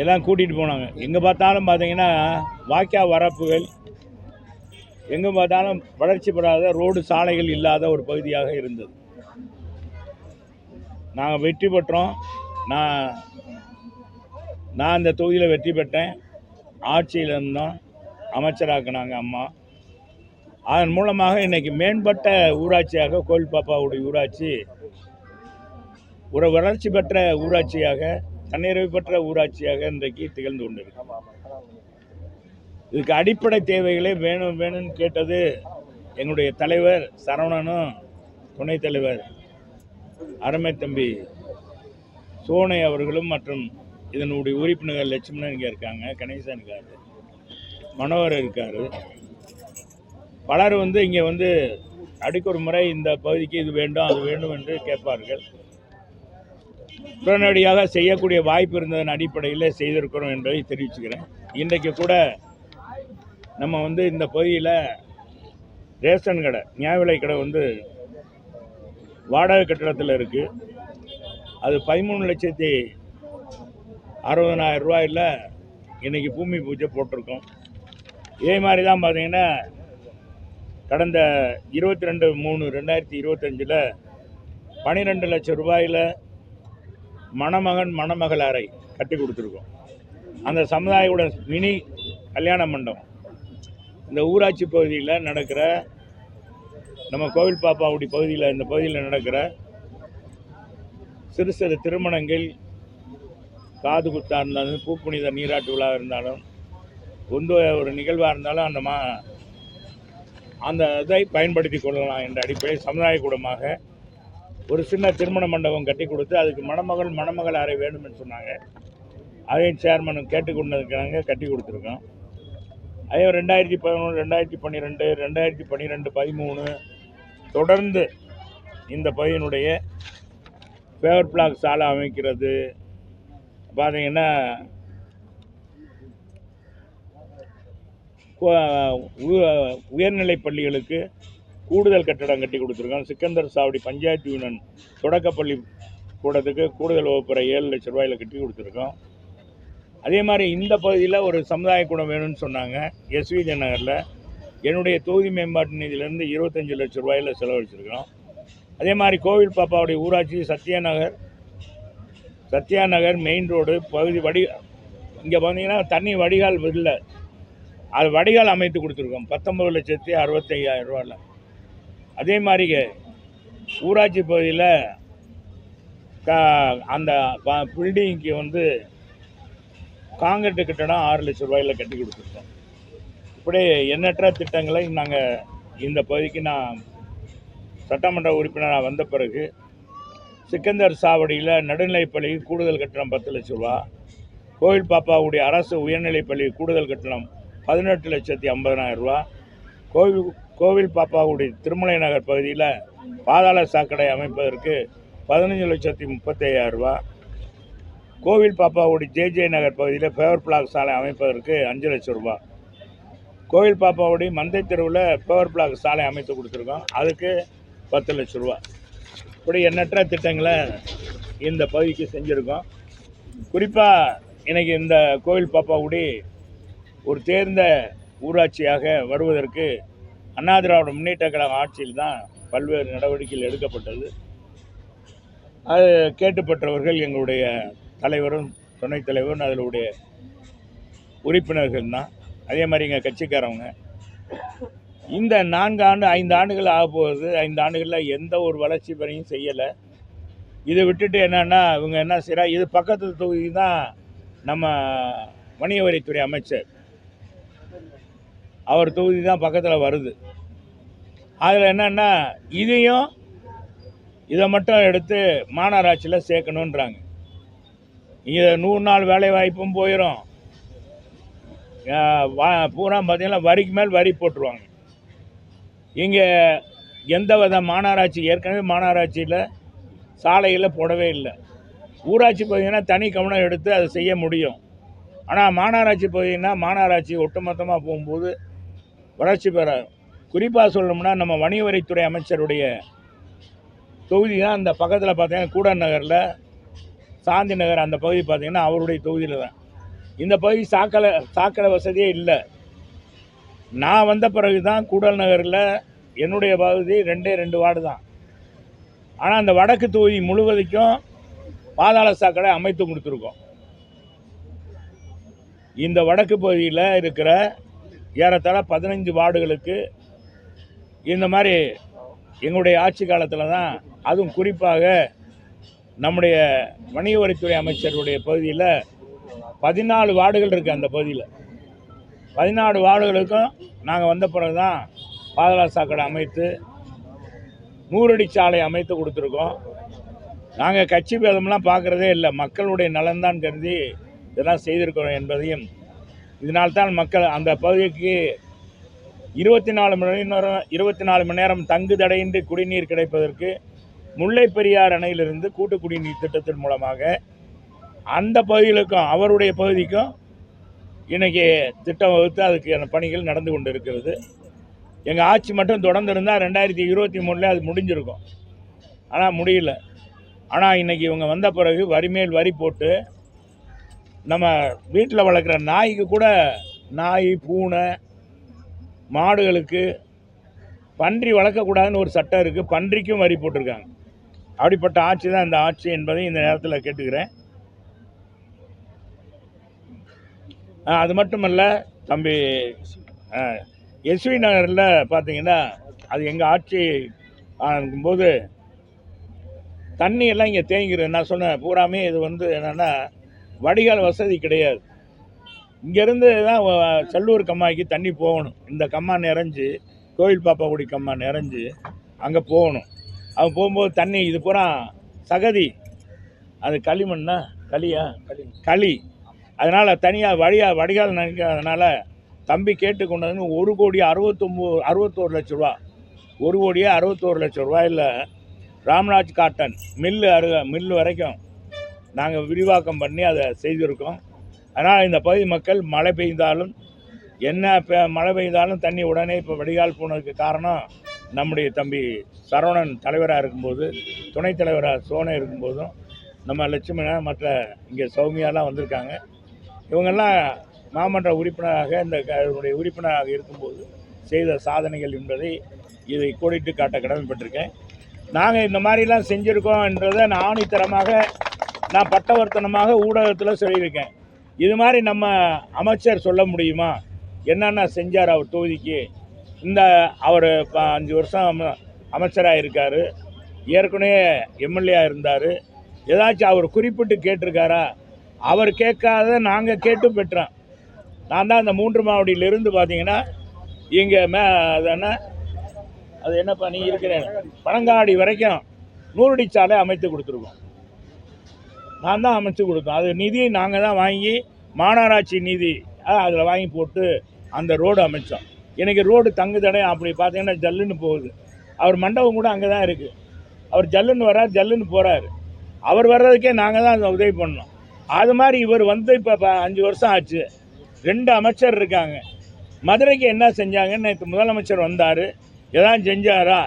எல்லாம் கூட்டிகிட்டு போனாங்க. எங்கே பார்த்தாலும் பார்த்தீங்கன்னா வாய்க்கா வரப்புகள் எங்கே பார்த்தாலும் வளர்ச்சி பெறாத ரோடு சாலைகள் இல்லாத ஒரு பகுதியாக இருந்தது. நாங்கள் வெற்றி பெற்றோம். நான் நான் அந்த தொகுதியில் வெற்றி பெற்றேன். ஆட்சியில் இருந்தோம். அமைச்சராக்குனாங்க அம்மா. அதன் மூலமாக இன்னைக்கு மேம்பட்ட ஊராட்சியாக கோயில் பாப்பாவுடைய ஊராட்சி ஒரு வளர்ச்சி பெற்ற ஊராட்சியாக தன்னிறைவு பெற்ற ஊராட்சியாக இன்றைக்கு திகழ்ந்து கொண்டிருக்கு. இதுக்கு அடிப்படை தேவைகளே வேணும் வேணும்னு கேட்டது எங்களுடைய தலைவர் சரவணனும் துணைத் தலைவர் அருமை தம்பி சோனை அவர்களும் மற்றும் இதனுடைய உறுப்பினர்கள் லட்சுமணன் இங்கே இருக்காங்க கணேசன் இருக்காரு மனோகர் இருக்காரு. பலர் வந்து இங்கே வந்து அடிக்கொரு முறை இந்த பகுதிக்கு இது வேண்டும் அது வேண்டும் என்று கேட்பார்கள். உடனடியாக செய்யக்கூடிய வாய்ப்பு இருந்ததன் அடிப்படையில் செய்திருக்கிறோம் என்பதை தெரிவிச்சுக்கிறேன். இன்றைக்கு கூட நம்ம வந்து இந்த பகுதியில் ரேஷன் கடை நியாய விலை கடை வந்து வாடகை கட்டிடத்தில் இருக்குது அது பதிமூணு லட்சத்தி அறுபதனாயிரம் ரூபாயில் இன்றைக்கி பூமி பூஜை போட்டிருக்கோம். இதே மாதிரி தான் பார்த்திங்கன்னா கடந்த இருபத்தி ரெண்டு மூணு ரெண்டாயிரத்தி இருபத்தஞ்சில் பன்னிரெண்டு லட்சம் ரூபாயில் மணமகன் மணமகள் அறை கட்டி கொடுத்துருக்கோம். அந்த சமுதாயோட மினி கல்யாண மண்டபம். இந்த ஊராட்சி பகுதியில் நடக்கிற நம்ம கோவில் பாப்பாவுடி பகுதியில் இந்த பகுதியில் நடக்கிற சிறு சிறு திருமணங்கள் காது குத்தாக இருந்தாலும் பூப்புனித நீராட்டு விழா இருந்தாலும் எந்த ஒரு நிகழ்வாக இருந்தாலும் அந்த மா அந்த இதை பயன்படுத்தி கொள்ளலாம் என்ற அடிப்படையில் சமுதாய கூடமாக ஒரு சின்ன திருமண மண்டபம் கட்டி கொடுத்து அதுக்கு மணமகள் மணமகள் அறை வேணும்னு சொன்னாங்க. அதையும் சேர்மனும் கேட்டுக்கொண்டிருக்கிறாங்க கட்டி கொடுத்துருக்கோம். அதே ரெண்டாயிரத்தி பதினொன்று ரெண்டாயிரத்தி பன்னிரெண்டு ரெண்டாயிரத்தி பன்னிரெண்டு பதிமூணு தொடர்ந்து இந்த பகுதியினுடைய ஃபேவர் பிளாக் சாலை அமைக்கிறது. பார்த்தீங்கன்னா உயர்நிலை உ- பள்ளிகளுக்கு கூடுதல் கட்டடம் கட்டி கொடுத்துருக்கோம் சிக்கந்தர் சாவடி பஞ்சாயத்து யூனியன் தொடக்கப்பள்ளி கூடத்துக்கு கூடுதல் வகுப்பறை ஏழு லட்ச ரூபாயில் கட்டி கொடுத்துருக்கோம். அதே மாதிரி இந்த பகுதியில் ஒரு சமுதாய கூடம் வேணும்னு சொன்னாங்க. எஸ்வி நகரில் என்னுடைய தொகுதி மேம்பாட்டு நிதியிலேருந்து இருபத்தஞ்சி லட்ச ரூபாயில் செலவழிச்சிருக்கோம். அதே மாதிரி கோவில் பாப்பாவுடைய ஊராட்சி சத்யா நகர் சத்யா நகர் மெயின் ரோடு பகுதி வடி இங்கே பார்த்தீங்கன்னா தண்ணி வடிகால் இல்லை அது வடிகால் அமைத்து கொடுத்துருக்கோம். பத்தொம்பது லட்சத்தி அறுபத்தையாயிரம் ரூபாயில். அதே மாதிரி ஊராட்சி பகுதியில் க அந்த பில்டிங்க்கு வந்து காங்கிரட்டு கட்டடம் ஆறு லட்ச ரூபாயில் கட்டி கொடுத்துருக்கோம். இப்படி எண்ணற்ற திட்டங்களை நாங்கள் இந்த பகுதிக்கு நான் சட்டமன்ற உறுப்பினராக வந்த பிறகு சிக்கந்தர் சாவடியில் நடுநிலைப்பள்ளி கூடுதல் கட்டணம் பத்து லட்ச ரூபா கோவில் பாப்பாவுடைய அரசு உயர்நிலைப்பள்ளி கூடுதல் கட்டணம் பதினெட்டு லட்சத்தி ஐம்பதனாயிரம் ரூபா கோவில் கோவில் பாப்பாவுடைய திருமலை நகர் பகுதியில் பாதாள சாக்கடை அமைப்பதற்கு பதினஞ்சு லட்சத்தி முப்பத்தையாயிரம் ரூபா. கோவில் பாப்பாவுடைய ஜேஜே நகர் பகுதியில் பேவர் பிளாக் சாலை அமைப்பதற்கு அஞ்சு லட்சம் ரூபா. கோவில் பாப்பாவுடைய மந்தை தெருவில் பேவர் பிளாக் சாலை அமைத்து கொடுத்துருக்கோம். அதுக்கு பத்து லட்ச ரூபா. இப்படி எண்ணற்ற திட்டங்களை இந்த பகுதிக்கு செஞ்சுருக்கோம். குறிப்பாக இன்றைக்கி இந்த கோவில் பாப்பாவுடைய ஒரு தேர்ந்த ஊராட்சியாக வருவதற்கு அண்ணா திராவிட முன்னேற்ற கழக ஆட்சியில் தான் பல்வேறு நடவடிக்கைகள் எடுக்கப்பட்டது. அது கேட்டுப்பட்டவர்கள் எங்களுடைய தலைவரும் துணைத் தலைவரும் அதனுடைய உறுப்பினர்கள் தான். அதே மாதிரி எங்கள் கட்சிக்காரவங்க. இந்த நான்கு ஆண்டு ஐந்து ஆண்டுகள் ஆக போகுது. ஐந்து ஆண்டுகளில் எந்த ஒரு வளர்ச்சி பணியும் செய்யலை. இதை விட்டுட்டு என்னென்னா இவங்க என்ன செய்கிறா இது பக்கத்து தொகுதி தான் நம்ம வணிக வரித்துறை அமைச்சர். அவர் தொகுதி தான் பக்கத்தில் வருது. அதில் என்னென்னா இதையும் இதை மட்டும் எடுத்து மாநகராட்சியில் சேர்க்கணுன்றாங்க இங்கே நூறு நாள் வேலை வாய்ப்பும் போயிடும் வா- பூரா பார்த்தீங்கன்னா வரிக்கு மேல் வரி போட்டுருவாங்க. இங்கே எந்த வித மாநகராட்சி ஏற்கனவே மாநகராட்சியில் சாலையில் போடவே இல்லை. ஊராட்சி பகுதினா தனி கவனம் எடுத்து அதை செய்ய முடியும். ஆனால் மாநகராட்சி பகுதினா மாநகராட்சி ஒட்டுமொத்தமாக போகும்போது வளர்ச்சி பெற குறிப்பாக சொல்லணும்னா நம்ம வணிக வரித்துறை அமைச்சருடைய தொகுதி தான் அந்த பக்கத்தில் பார்த்தீங்கன்னா கூட நகரில் சாந்தி நகர் அந்த பகுதி பார்த்திங்கன்னா அவருடைய தொகுதியில் தான். இந்த பகுதி சாக்கடை சாக்கடை வசதியே இல்லை. நான் வந்த பிறகு தான் கூடல் நகரில் என்னுடைய பகுதி ரெண்டே ரெண்டு வார்டு தான். ஆனால் அந்த வடக்கு தொகுதி முழுவதுக்கும் பாதாள சாக்கடை அமைத்து கொடுத்துருக்கோம். இந்த வடக்கு பகுதியில் இருக்கிற ஏறத்தாழ பதினஞ்சு வார்டுகளுக்கு இந்த மாதிரி எங்களுடைய ஆட்சி காலத்தில் தான் அதுவும் குறிப்பாக நம்முடைய வணிக வரித்துறை அமைச்சருடைய பகுதியில் பதினாலு வார்டுகள் இருக்குது அந்த பகுதியில். பதினாலு வார்டுகளுக்கும் நாங்கள் வந்த பிறகு தான் பாதாள சாக்கடை அமைத்து நூறடி சாலை அமைத்து கொடுத்துருக்கோம். நாங்கள் கட்சி பேதம்லாம் பார்க்குறதே இல்லை. மக்களுடைய நலன்தான் கருதி இதெல்லாம் செய்திருக்கிறோம் என்பதையும் இதனால்தான் மக்கள் அந்த பகுதிக்கு இருபத்தி நாலு மணி நேரம் இருபத்தி நாலு மணி நேரம் தங்கு தடையின்றி குடிநீர் கிடைப்பதற்கு முல்லை பெரியார் அணையிலிருந்து கூட்டு குடிநீர் திட்டத்தின் மூலமாக அந்த பகுதிகளுக்கும் அவருடைய பகுதிக்கும் இன்றைக்கி திட்டம் வகுத்து அதுக்கான பணிகள் நடந்து கொண்டு இருக்கிறது எங்கள் ஆட்சி மட்டும் தொடர்ந்து இருந்தால் ரெண்டாயிரத்தி இருபத்தி மூணில் அது முடிஞ்சிருக்கும். ஆனால் முடியல. ஆனால் இன்றைக்கி இவங்க வந்த பிறகு வரி மேல் வரி போட்டு நம்ம வீட்டில் வளர்க்குற நாய்க்கு கூட நாய் பூனை மாடுகளுக்கு பன்றி வளர்க்கக்கூடாதுன்னு ஒரு சட்டம் இருக்குது பன்றிக்கும் வரி போட்டிருக்காங்க. அப்படிப்பட்ட ஆட்சி தான் இந்த ஆட்சி என்பதை இந்த நேரத்தில் கேட்டுக்கிறேன். அது மட்டுமல்ல தம்பி எஸ்வி நகரில் பார்த்தீங்கன்னா அது எங்கள் ஆட்சி போது தண்ணியெல்லாம் இங்கே தேங்கிடுது நான் சொன்னேன் பூராமே இது வந்து என்னென்னா வடிகால் வசதி கிடையாது. இங்கேருந்து தான் செல்லூர் கம்மாய்க்கு தண்ணி போகணும். இந்த கம்மா நிறைஞ்சு கோயில் பாப்பாக்குடி கம்மா நிறைஞ்சு அங்கே போகணும். அவங்க போகும்போது தண்ணி இது பூரா சகதி. அது களிமண்ணா? களியா? களி. அதனால் தனியாக வழியாக வடிகால் நினைக்காதனால தம்பி கேட்டு கொண்டு ஒரு கோடி அறுபத்தொம்பது அறுபத்தோரு லட்ச ரூபா. ஒரு கோடியே அறுபத்தோரு லட்ச ரூபாயில் ராம்ராஜ் காட்டன் மில்லு அருக மில்லு வரைக்கும் நாங்கள் விரிவாக்கம் பண்ணி அதை செய்திருக்கோம். அதனால் இந்த பகுதி மக்கள் மழை பெய்தாலும் என்ன பெ- மழை பெய்தாலும் தண்ணி உடனே இப்போ வடிகால் போனதுக்கு காரணம் நம்முடைய தம்பி சரவணன் தலைவராக இருக்கும்போது துணைத் தலைவராக சோனை இருக்கும்போதும் நம்ம லட்சுமண மற்ற இங்கே சௌமியாலாம் வந்திருக்காங்க. இவங்கெல்லாம் மாமன்ற உறுப்பினராக இந்த க- உறுப்பினராக இருக்கும்போது செய்த சாதனைகள் என்பதை இதை கோடிட்டு காட்ட கடமைப்பட்டிருக்கேன். நாங்கள் இந்த மாதிரிலாம் செஞ்சுருக்கோம் என்றதை நான் ஆணித்தரமாக நான் பட்டவர்த்தனமாக ஊடகத்தில் சொல்லியிருக்கேன். இது மாதிரி நம்ம அமைச்சர் சொல்ல முடியுமா? என்னென்ன செஞ்சார் அவர் தொகுதிக்கு? இந்த அவர் இப்போ அஞ்சு வருஷம் அம அமைச்சராக இருக்கார். ஏற்கனவே எம்எல்ஏ இருந்தார். ஏதாச்சும் அவர் குறிப்பிட்டு கேட்டிருக்காரா? அவர் கேட்காத நாங்கள் கேட்டு பெற்றோம். நான் தான் அந்த மூன்று மாவடியிலிருந்து பார்த்தீங்கன்னா இங்கே மே அது என்ன? அது என்னப்பா நீ இருக்கிறேன் பனங்காடி வரைக்கும் நூறுடி சாலை அமைத்து கொடுத்துருக்கோம் நான் தான் அமைச்சு கொடுத்தோம் அது நிதி நாங்கள் தான் வாங்கி மாநகராட்சி நிதி அதில் வாங்கி போட்டு அந்த ரோடு அமைச்சோம். எனக்கு ரோடு தங்கு தடை அப்படி பார்த்தீங்கன்னா ஜல்லுன்னு போகுது. அவர் மண்டபம் கூட அங்கே தான் இருக்குது அவர் ஜல்லுன்னு வர்றார் ஜல்லுன்னு போகிறாரு அவர் வர்றதுக்கே நாங்கள் தான் அதை உதவி பண்ணோம். அது மாதிரி இவர் வந்து இப்போ அஞ்சு வருஷம் ஆச்சு. ரெண்டு அமைச்சர் இருக்காங்க. மதுரைக்கு என்ன செஞ்சாங்கன்னு நேற்று முதலமைச்சர் வந்தார். எதாவது செஞ்சாரா?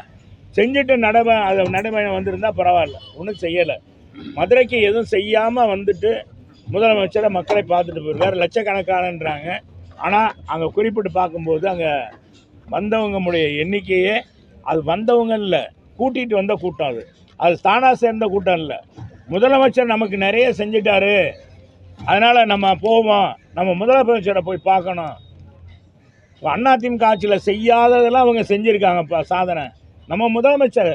செஞ்சுட்டு நடவ அதை நடைமுறை வந்திருந்தால் பரவாயில்ல. ஒன்றும் செய்யலை. மதுரைக்கு எதுவும் செய்யாமல் வந்துட்டு முதலமைச்சரை மக்களை பார்த்துட்டு போயிருக்கார் லட்சக்கணக்கானன்றாங்க. ஆனால் அங்கே குறிப்பிட்டு பார்க்கும்போது அங்கே வந்தவங்களுடைய எண்ணிக்கையே அது வந்தவங்க இல்லை கூட்டிகிட்டு வந்த கூட்டம் அது. அது தானாக சேர்ந்த கூட்டம் இல்லை. முதலமைச்சர் நமக்கு நிறைய செஞ்சிட்டாரு. அதனால் நம்ம போவோம். நம்ம முதலமைச்சரை போய் பார்க்கணும். அதிமுக ஆட்சியில் செய்யாததெல்லாம் அவங்க செஞ்சுருக்காங்கப்பா சாதனை. நம்ம முதலமைச்சர்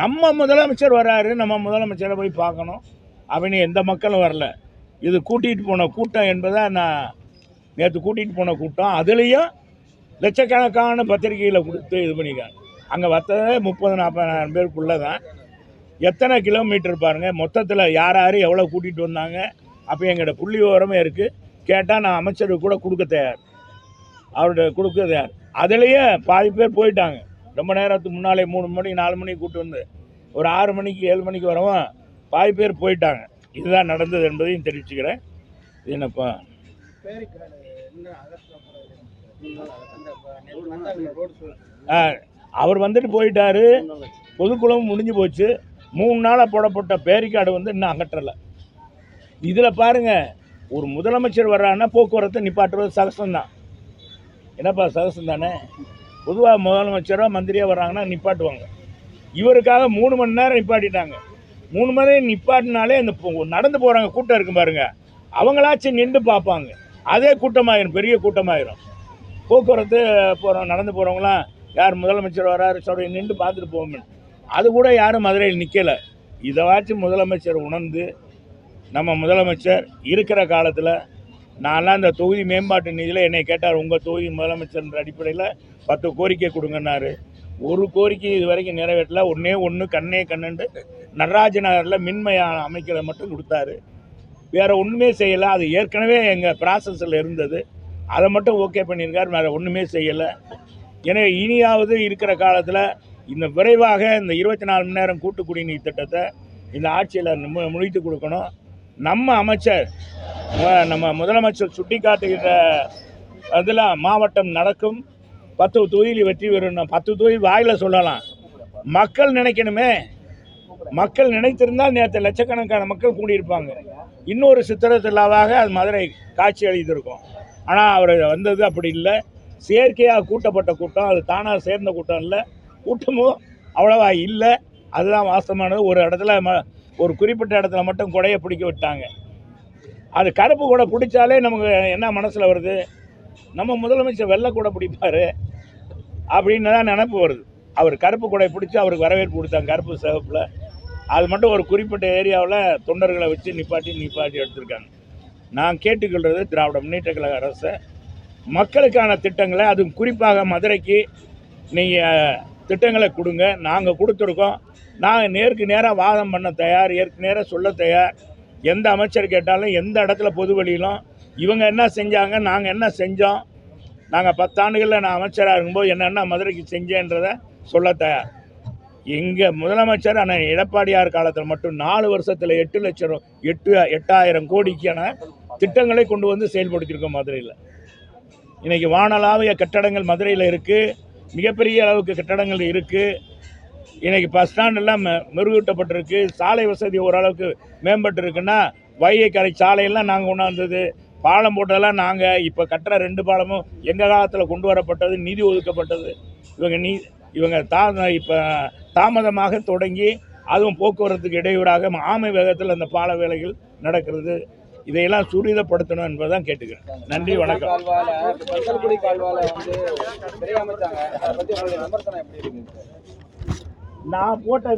நம்ம முதலமைச்சர் வராரு நம்ம முதலமைச்சரை போய் பார்க்கணும். அப்படின்னு எந்த மக்களும் வரல. இது கூட்டிகிட்டு போன கூட்டம் என்பதை நான் நேற்று கூட்டிகிட்டு போன கூட்டம். அதுலேயும் லட்சக்கணக்கான பத்திரிகையில் கொடுத்து இது பண்ணிக்காங்க அங்கே வத்ததே முப்பது நாற்பதாயிரம் பேருக்குள்ளே தான் எத்தனை கிலோமீட்டர் பாருங்கள் மொத்தத்தில் யார் யார் எவ்வளோ கூட்டிகிட்டு வந்தாங்க? அப்போ எங்களோட புள்ளி விவரமே இருக்குது கேட்டால் நான் அமைச்சருக்கு கூட கொடுக்க தயார். அவர்கிட்ட கொடுக்க தயார். அதுலேயே பாதி பேர் போயிட்டாங்க. ரொம்ப நேரத்துக்கு முன்னாலே மூணு மணி நாலு மணிக்கு கூட்டு வந்து ஒரு ஆறு மணிக்கு ஏழு மணிக்கு வரவும் பாதி பேர் போயிட்டாங்க. இதுதான் நடந்தது என்பதையும் தெரிவிச்சுக்கிறேன். இது என்னப்பா ஆ, அவர் வந்துட்டு போயிட்டாரு. பொதுக்குழு முடிஞ்சு போச்சு. மூணு நாளாக போடப்பட்ட பேரிக்காடு வந்து இன்னும் அகற்றலை. இதில் பாருங்க ஒரு முதலமைச்சர் வர்றாருன்னா போக்குவரத்தை நிப்பாட்டுறது சகசம்தான். என்னப்பா சகசம் தானே பொதுவாக முதலமைச்சரோ மந்திரியோ வர்றாங்கன்னா நிப்பாட்டுவாங்க. இவருக்காக மூணு மணி நேரம் நிப்பாட்டிட்டாங்க. மூணு மணி நேரம் நிப்பாட்டினாலே இந்த நடந்து போகிறாங்க கூட்டம் இருக்கும் பாருங்க. அவங்களாச்சும் நின்று பார்ப்பாங்க. அதே கூட்டமாயிரும் பெரிய கூட்டமாயிரும். போக்குவரத்து போகிறோம் நடந்து போகிறவங்களாம் யார் முதலமைச்சர் வராரு சொல்கிற நின்று பார்த்துட்டு போவோம் அது கூட யாரும் மதுரையில் நிற்கலை இதைவாச்சும் முதலமைச்சர் உணர்ந்து நம்ம முதலமைச்சர் இருக்கிற காலத்தில் நான்லாம் இந்த தொகுதி மேம்பாட்டு நிதியில் என்னை கேட்டார் உங்கள் தொகுதி முதலமைச்சர்ன்ற அடிப்படையில் பத்து கோரிக்கை கொடுங்கன்னாரு. ஒரு கோரிக்கை இது வரைக்கும் நிறைவேற்றல. ஒன்றே ஒன்று கண்ணே கண்ணுண்டு நடராஜ நகரில் மின்மையான அமைக்கிறத மட்டும் கொடுத்தாரு. வேறு ஒன்றுமே செய்யலை. அது ஏற்கனவே எங்கள் ப்ராசஸில் இருந்தது. அதை மட்டும் ஓகே பண்ணியிருக்காரு. வேறு ஒன்றுமே செய்யலை. எனவே இனியாவது இருக்கிற காலத்தில் இந்த விரைவாக இந்த இருபத்தி நாலு மணி நேரம் கூட்டு குடிநீர் திட்டத்தை இந்த ஆட்சியில் மு- முடித்து கொடுக்கணும். நம்ம அமைச்சர் நம்ம முதலமைச்சர் சுட்டி காட்டுகின்ற அதில் மாவட்டம் நடக்கும். பத்து தொகுதியில் வெற்றி பெறணும் பத்து தொகுதி வாயில் சொல்லலாம். மக்கள் நினைக்கணுமே. மக்கள் நினைத்திருந்தால் நேற்று லட்சக்கணக்கான மக்கள் கூடியிருப்பாங்க. இன்னொரு சித்திரத்தில்லாவாக அது மதுரை காட்சி அளித்திருக்கும். ஆனால் அவர் வந்தது அப்படி இல்லை. செயற்கையாக கூட்டப்பட்ட கூட்டம் அது தானாக சேர்ந்த கூட்டம் இல்லை. கூட்டமும் அவ்வளவா இல்லை. அதுதான் வாஸ்தமானது ஒரு இடத்துல ம ஒரு குறிப்பிட்ட இடத்துல மட்டும் குடையை பிடிக்க விட்டாங்க. அது கருப்பு கூட பிடிச்சாலே நமக்கு என்ன மனசில் வருது? நம்ம முதலமைச்சர் வெள்ளை கூட பிடிப்பார் அப்படின்னு தான் நினப்பு வருது. அவர் கருப்பு கொடை பிடிச்சி அவருக்கு வரவேற்பு கொடுத்தாங்க கருப்பு சிவப்பில். அது மட்டும் ஒரு குறிப்பிட்ட ஏரியாவில் தொண்டர்களை வச்சு நிப்பாட்டி நிப்பாட்டி எடுத்திருக்காங்க. நான் கேட்டுக்கொள்வது திராவிட முன்னேற்ற கழக அரசை. மக்களுக்கான திட்டங்களை அதுவும் குறிப்பாக மதுரைக்கு நீங்கள் திட்டங்களை கொடுங்க. நாங்கள் கொடுத்துருக்கோம். நாங்கள் நேருக்கு நேராக வாதம் பண்ண தயார் ஏற்கு நேராக சொல்ல தயார். எந்த அமைச்சர் கேட்டாலும் எந்த இடத்துல பொது வழியிலும் இவங்க என்ன செஞ்சாங்க நாங்கள் என்ன செஞ்சோம் நாங்கள் பத்தாண்டுகளில் நான் அமைச்சராக இருக்கும்போது என்னென்ன மதுரைக்கு செஞ்சேன்றதை சொல்ல தயார். எங்கள் முதலமைச்சர் ஆனால் எடப்பாடியார் காலத்தில் மட்டும் நாலு வருஷத்தில் எட்டு லட்சம் எட்டு எட்டாயிரம் கோடிக்கான திட்டங்களை கொண்டு வந்து செயல்படுத்தியிருக்கோம் மதுரையில். இன்றைக்கி வானலாவிய கட்டடங்கள் மதுரையில் இருக்குது மிகப்பெரிய அளவுக்கு கட்டடங்கள் இருக்குது இன்றைக்கி பஸ் ஸ்டாண்ட் எல்லாம் மெருகூட்டப்பட்டிருக்கு. சாலை வசதி ஓரளவுக்கு மேம்பட்டுருக்குன்னா வைகை கரை சாலையெல்லாம் நாங்கள் கொண்டாந்தது. பாலம் போட்டதெல்லாம் நாங்கள் இப்போ கட்டுற ரெண்டு பாலமும் எங்கள் காலத்தில் கொண்டு வரப்பட்டது நிதி ஒதுக்கப்பட்டது. இவங்க நீ இவங்க தா இப்போ தாமதமாக தொடங்கி அதுவும் போக்குவரத்துக்கு இடையூறாக ஆமை வேகத்தில் அந்த பால வேலைகள் நடக்கிறது. இதையெல்லாம் துரிதப்படுத்தணும் என்பதான் கேட்டுக்கிறேன். நன்றி வணக்கம். நான் போட்ட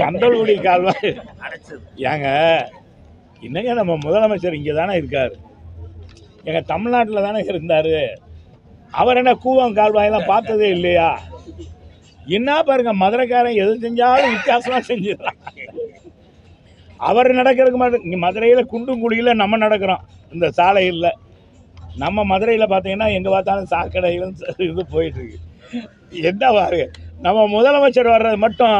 கந்தல்குடி கால்வாய். ஏங்க என்னங்க நம்ம முதலமைச்சர் இங்கே தானே இருக்கார். எங்கள் தமிழ்நாட்டில் தானே இருந்தார். அவர் என்ன கூவம் கால்வாயெல்லாம் பார்த்ததே இல்லையா? என்ன பாருங்க மதுரைக்காரன் எது செஞ்சாலும் வித்தியாசமாக செஞ்சிடறான். அவர் நடக்கிறதுக்கு மாதிரி இங்கே மதுரையில் குண்டுங்குடியில் நம்ம நடக்கிறோம். இந்த சாலையில். நம்ம மதுரையில் பார்த்தீங்கன்னா எங்கே பார்த்தாலும் சாக்கடையிலும் இது போயிட்டுருக்கு. என்ன பாருங்க. நம்ம முதலமைச்சர் வர்றது மட்டும்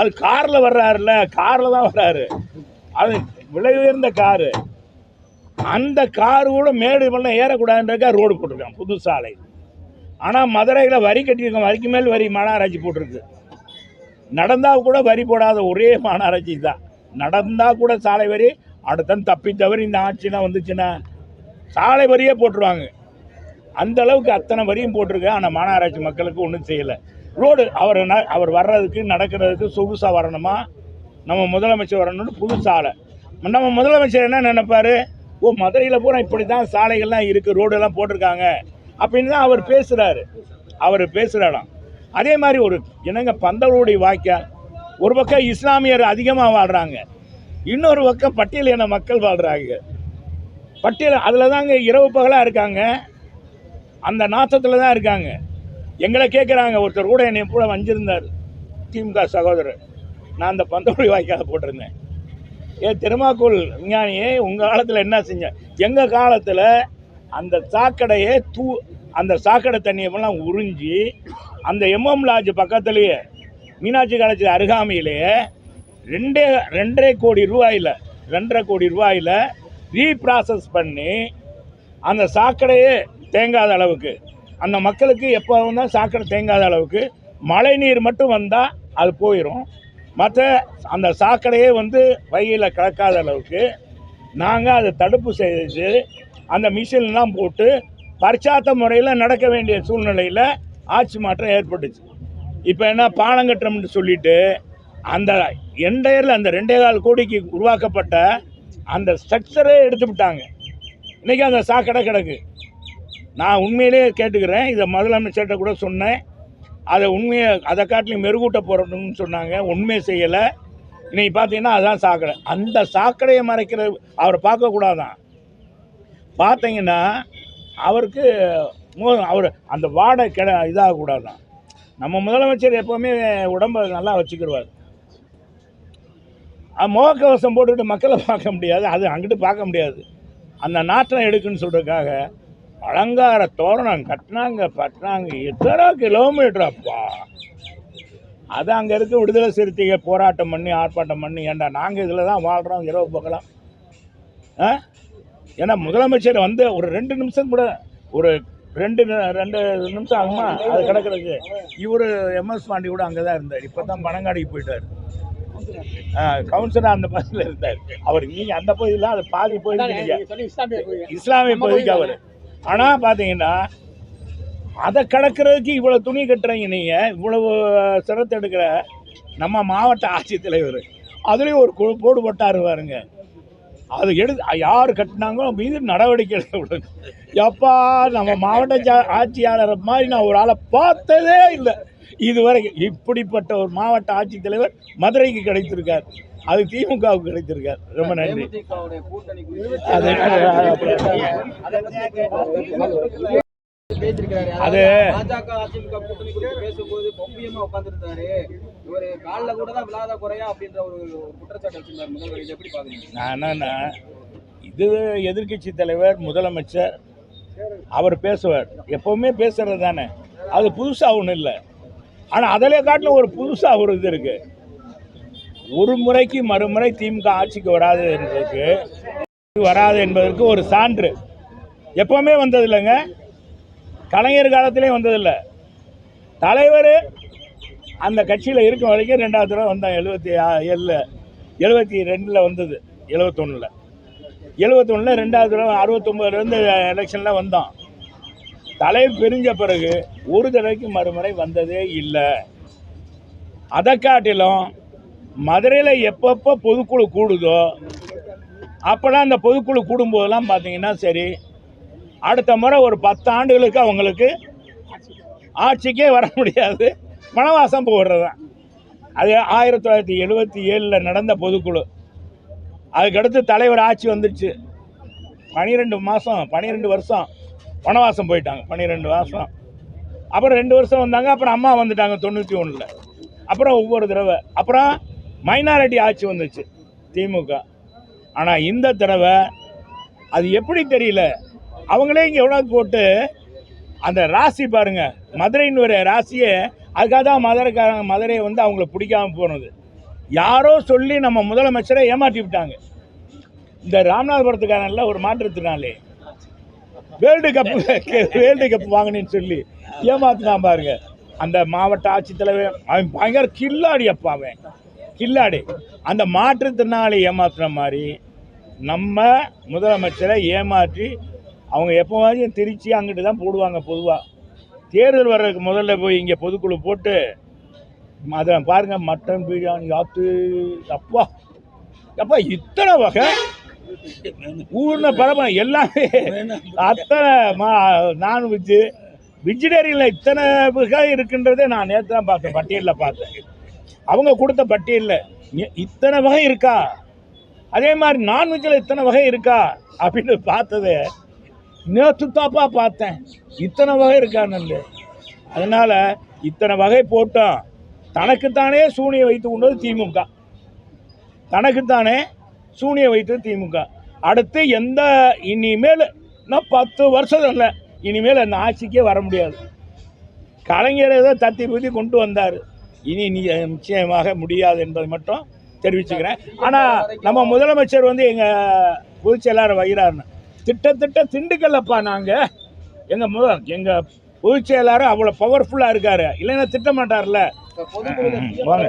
அது காரில் வர்றாருல்ல காரில் தான் வர்றாரு. அது விலை உயர்ந்த காரு. அந்த காரு கூட மேடு பண்ண ஏறக்கூடாதுன்றக்கா ரோடு போட்டிருக்கான் புது சாலை. ஆனால் மதுரையில் வரி கட்டியிருக்கோம் வரிக்கு மேல் வரி மாநகராட்சி போட்டிருக்கு. நடந்தால் கூட வரி போடாத ஒரே மாநகராட்சி தான். நடந்தால் கூட சாலை வரி அடுத்தன் தப்பி தவறி இந்த ஆட்சிலாம் வந்துச்சுன்னா சாலை வரியே போட்டுருவாங்க. அந்த அளவுக்கு அத்தனை வரியும் போட்டிருக்கு. ஆனால் மாநகராட்சி மக்களுக்கு ஒன்றும் செய்யலை. ரோடு அவர் அவர் வர்றதுக்கு நடக்கிறதுக்கு சொகுசாக வரணுமா? நம்ம முதலமைச்சர் வரணும்னு புது சாலை. நம்ம முதலமைச்சர் என்ன நினைப்பாரு? ஓ மதுரையில் பூரா இப்படி தான் சாலைகள்லாம் இருக்குது ரோடெல்லாம் போட்டிருக்காங்க. அப்படின்னு தான் அவர் பேசுகிறாரு அவர் பேசுகிறாராம் அதே மாதிரி ஒரு என்னங்க பந்தலூடி வாய்க்கால் ஒரு பக்கம் இஸ்லாமியர் அதிகமாக வாழ்கிறாங்க இன்னொரு பக்கம் பட்டியலின மக்கள் வாழ்கிறாங்க பட்டியல் அதில் தாங்க இரவு பகலாக இருக்காங்க அந்த நாசத்தில் தான் இருக்காங்க. எங்களை கேட்குறாங்க ஒருத்தர் கூட என்னை கூட வஞ்சிருந்தார் திமுக சகோதரர். நான் அந்த பந்தோடி வாய்க்கால போட்டிருந்தேன். ஏ திருமாக்கூல் விஞ்ஞானியே உங்கள் காலத்தில் என்ன செஞ்ச எங்கள் காலத்தில் அந்த சாக்கடையை தூ அந்த சாக்கடை தண்ணியெல்லாம் உறிஞ்சி அந்த எம்எம் லாட்ஜ் பக்கத்துலேயே மீனாட்சி காலேஜ் அருகாமையிலேயே ரெண்டே ரெண்டரை கோடி ரூபாயில் ரெண்டரை கோடி ரூபாயில் ரீப்ராசஸ் பண்ணி அந்த சாக்கடையே தேங்காத அளவுக்கு அந்த மக்களுக்கு எப்போ தான் சாக்கடை தேங்காத அளவுக்கு மழை நீர் மட்டும் வந்தால் அது போயிடும் மற்ற அந்த சாக்கடையே வந்து வயலில் கலக்காத அளவுக்கு நாங்கள் அதை தடுப்பு செய்து அந்த மிஷின்லாம் போட்டு பரிச்சாத்த முறையில் நடக்க வேண்டிய சூழ்நிலையில் ஆட்சி மாற்றம் ஏற்பட்டுச்சு. இப்போ என்ன பாலம் கட்டுறோம்னு சொல்லிட்டு அந்த எண்டையரில் அந்த ரெண்டே கால் கோடிக்கு உருவாக்கப்பட்ட அந்த ஸ்ட்ரக்சரே எடுத்து விட்டாங்க. இன்றைக்கி அந்த சாக்கடை கிடக்கு. நான் உண்மையிலேயே கேட்டுக்கிறேன். இதை முதலமைச்சர்கிட்ட கூட சொன்னேன். அதை உண்மையை அதை காட்டிலும் மெருகூட்ட போகிறோம்னு சொன்னாங்க. உண்மையை செய்யலை. இன்றைக்கி பார்த்தீங்கன்னா அதுதான் சாக்கடை அந்த சாக்கடையை மறைக்கிற அவரை பார்க்கக்கூடாதான். பார்த்தீங்கன்னா அவருக்கு அவர் அந்த வாடகை கிட இதாகக்கூடாதான். நம்ம முதலமைச்சர் எப்போவுமே உடம்பை நல்லா வச்சுக்கிடுவார். முகக்கவசம் போட்டுக்கிட்டு மக்களை பார்க்க முடியாது அது அங்கிட்டு பார்க்க முடியாது. அந்த நாற்றம் எடுக்குன்னு சொல்கிறதுக்காக அலங்கார தோரணம் கட்டினாங்க பட்டினாங்க. எத்தனை கிலோமீட்டர் அப்பா? அது அங்கே இருக்க விடுதலை சிறுத்தைகள் போராட்டம் பண்ணி ஆர்ப்பாட்டம் பண்ணி. ஏன்டா நாங்கள் இதில் தான் வாழ்கிறோம் இரவு பகலாம். ஆ? ஏன்னா முதலமைச்சர் வந்து ஒரு ரெண்டு நிமிஷம் கூட ஒரு ரெண்டு ரெண்டு நிமிஷம் ஆகுமா? அது கிடக்கிறதுக்கு இவர் எம்எஸ் பாண்டி கூட அங்கே தான் இருந்தார். இப்போ தான் பனங்காடிக்கு போயிட்டார். கவுன்சிலர் அந்த பகுதியில் இருந்தார். அவர் நீங்கள் அந்த பகுதியில் அது பாதி பகுதிக்கு நீங்கள் இஸ்லாமிய பகுதிக்கு அவர். ஆனால் பார்த்தீங்கன்னா அதை கடக்கிறதுக்கு இவ்வளோ துணி கட்டுறீங்க நீங்கள் இவ்வளவு சிரத்தை எடுக்கிற நம்ம மாவட்ட ஆட்சித்தலைவர். அதுலேயும் ஒரு போடு போட்டாரு பாருங்க. அது எடு யார் கட்டினாங்களோ மீது நடவடிக்கை எடுக்க விடுங்க. எப்பா நம்ம மாவட்ட ஆட்சியாளரை மாதிரி நான் ஒரு ஆளை பார்த்ததே இல்லை. இதுவரைக்கும் இப்படிப்பட்ட ஒரு மாவட்ட ஆட்சித்தலைவர் மதுரைக்கு கிடைத்திருக்கார். அது திமுகவுக்கு கிடைத்திருக்கார். ரொம்ப நன்றி. அது பாஜக அதிமுக கூட்டணி குறித்து பேசும்போது பொம்பியமா உட்கார்ந்துருந்தாரு இவரு கால்ல கூட தான் விழாத குறையா அப்படின்ற ஒரு ஒரு குற்றச்சாட்டு வச்சிருந்தார் முதல்வர். இதை எப்படி பாக்குறீங்க? நான் என்னன்னா இது எதிர்க்கட்சி தலைவர் முதலமைச்சர் அவர் பேசுவார். எப்பவுமே பேசுறது தானே. அது புதுசாக ஒன்றும் இல்லை. ஆனால் அதிலே காட்டிலும் ஒரு புதுசாக ஒரு இது இருக்கு. ஒரு முறைக்கு மறுமுறை திமுக ஆட்சிக்கு வராது என்பதற்கு வராது என்பதற்கு ஒரு சான்று. எப்பவுமே வந்தது இல்லைங்க. கலைஞர் காலத்திலே வந்ததில்லை. தலைவர் அந்த கட்சியில் இருக்கும் வரைக்கும் ரெண்டாவது தடவை வந்தான் எழுபத்தி ஏழில் எழுபத்தி ரெண்டில் வந்தது எழுபத்தொன்னில் எழுபத்தொன்னில் ரெண்டாவது தடவை அறுபத்தொம்போதுலேருந்து எலெக்ஷனில் வந்தோம் தலை பிரிஞ்ச பிறகு ஒரு தடவைக்கு மறுமுறை வந்ததே இல்லை. அதை காட்டிலும் மதுரையில் எப்பப்போ பொதுக்குழு கூடுதோ அப்போலாம் அந்த பொதுக்குழு கூடும்போதெல்லாம் பார்த்தீங்கன்னா சரி அடுத்த முறை ஒரு பத்து ஆண்டுகளுக்கு அவங்களுக்கு ஆட்சிக்கே வர முடியாது. வனவாசம் போடுறது தான் அது ஆயிரத்தி தொள்ளாயிரத்தி எழுபத்தி ஏழில் நடந்த பொதுக்குழு. அதுக்கடுத்து தலைவர் ஆட்சி வந்துடுச்சு பன்னிரெண்டு மாதம் பன்னிரெண்டு வருஷம் வனவாசம் போயிட்டாங்க. பன்னிரெண்டு மாதம் அப்புறம் ரெண்டு வருஷம் வந்தாங்க அப்புறம் அம்மா வந்துட்டாங்க தொண்ணூற்றி ஒன்றில் அப்புறம் ஒவ்வொரு தடவை. அப்புறம் மைனாரிட்டி ஆட்சி வந்துச்சு திமுக. ஆனால் இந்த தடவை அது எப்படி தெரியல. அவங்களே இங்கே எவ்வளோ போட்டு அந்த ராசி பாருங்க மதுரைன்னு ஒரு ராசியை அதுக்காக தான் மதுரைக்காரங்க மதுரையை வந்து அவங்கள பிடிக்காமல் போனது. யாரோ சொல்லி நம்ம முதலமைச்சரை ஏமாற்றி விட்டாங்க. இந்த ராமநாதபுரத்துக்காரன்ல ஒரு மாற்றத்தினாலே வேர்ல்டு கப் வேர்ல்டு கப் வாங்கினேன்னு சொல்லி ஏமாத்தினான் பாருங்க. அந்த மாவட்ட ஆட்சித்தலைவர் அவன் பயங்கர கில்லாடி அப்பா அவன். கில்லாடி. அந்த மாற்றுத்திறனாளி ஏமாத்துற மாதிரி நம்ம முதலமைச்சரை ஏமாற்றி அவங்க எப்போவாச்சும் திருச்சி அங்கிட்டு தான் போடுவாங்க பொதுவாக தேர்தல் வர்றதுக்கு முதல்ல போய் இங்கே பொதுக்குழு போட்டு அதை பாருங்கள் மட்டன் பிரியாணி ஆத்து அப்பா அப்பா இத்தனை வகை. ஊர்ன பரம எல்லாமே அத்தனை மா நான்வெஜ்ஜு வெஜிடேரியனில் இத்தனை வகை இருக்குன்றதே நான் நேற்று தான் பார்த்தேன் பட்டியலில் பார்த்தேன். அவங்க கொடுத்த பட்டியலில் இ- இத்தனை வகை இருக்கா? அதே மாதிரி நான்வெஜ்ஜில் இத்தனை வகை இருக்கா? அப்படின்னு பார்த்ததே நேற்று தாப்பா பார்த்தேன். இத்தனை வகை இருக்கான்னு அதனால் இத்தனை வகை போட்டோம் தனக்குத்தானே சூனியை வைத்து கொண்டது திமுக. தனக்குத்தானே சூனியை வைத்தது திமுக. அடுத்து எந்த இனிமேல் நான் பத்து வருஷம் இல்லை இனிமேல் அந்த ஆட்சிக்கே வர முடியாது. கலைஞர் ஏதோ தத்தி புத்தி கொண்டு வந்தார். இனி நீ நிச்சயமாக முடியாது என்பதை மட்டும் தெரிவிச்சுக்கிறேன். ஆனால் நம்ம முதலமைச்சர் வந்து எங்கள் பொதுச் செயலாளர் வைகிறாருன்னு திட்டத்திட்ட திண்டுக்கல்லப்பா நாங்கள் எங்கள் முத எங்கள் பொதுச் செயலாளர் அவ்வளோ பவர்ஃபுல்லாக இருக்கார். இல்லைன்னா திட்ட மாட்டார்ல இப்ப பொதுக்குழுல ம், சிஎம் வாங்க,